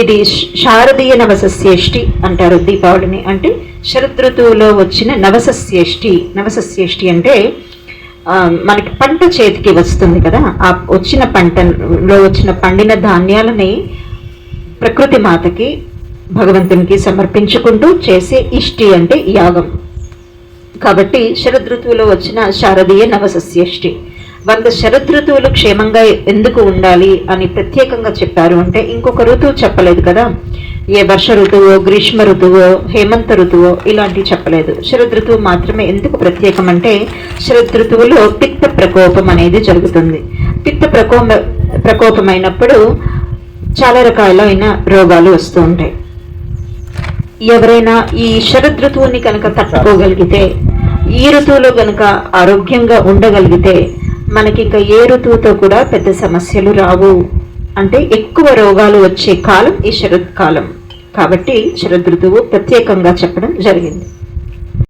ఇది శారదీయ నవసస్యేష్టి అంటారు దీపావళిని. అంటే శరదృతువులో వచ్చిన నవసస్యేష్టి నవసస్యేష్టి అంటే మనకి పంట చేతికి వస్తుంది కదా. ఆ వచ్చిన పంటలో వచ్చిన పండిన ధాన్యాలని ప్రకృతి మాతకి భగవంతునికి సమర్పించుకుంటూ చేసే ఇష్టి అంటే యాగం. కాబట్టి శరదృతువులో వచ్చిన శారదీయ నవసస్యేష్టి వంద శరదృతువులు క్షేమంగా ఎందుకు ఉండాలి అని ప్రత్యేకంగా చెప్పారు. అంటే ఇంకొక ఋతువు చెప్పలేదు కదా. ఏ వర్ష ఋతువో గ్రీష్మ ఋతువో హేమంత ఋతువో ఇలాంటివి చెప్పలేదు. శరదృతువు మాత్రమే ఎందుకు ప్రత్యేకం అంటే శరదృతువులో పిత్త ప్రకోపం అనేది జరుగుతుంది. పిత్త ప్రకోప ప్రకోపమైనప్పుడు చాలా రకాలైన రోగాలు వస్తూ ఉంటాయి. ఎవరైనా ఈ శరదృతువుని కనుక తట్టుకోగలిగితే ఈ ఋతువులో కనుక ఆరోగ్యంగా ఉండగలిగితే మనకి ఇంకా ఏ ఋతువుతో కూడా పెద్ద సమస్యలు రావు. అంటే ఎక్కువ రోగాలు వచ్చే కాలం ఈ శరత్ కాలం కాబట్టి శరద్ ప్రత్యేకంగా చెప్పడం జరిగింది.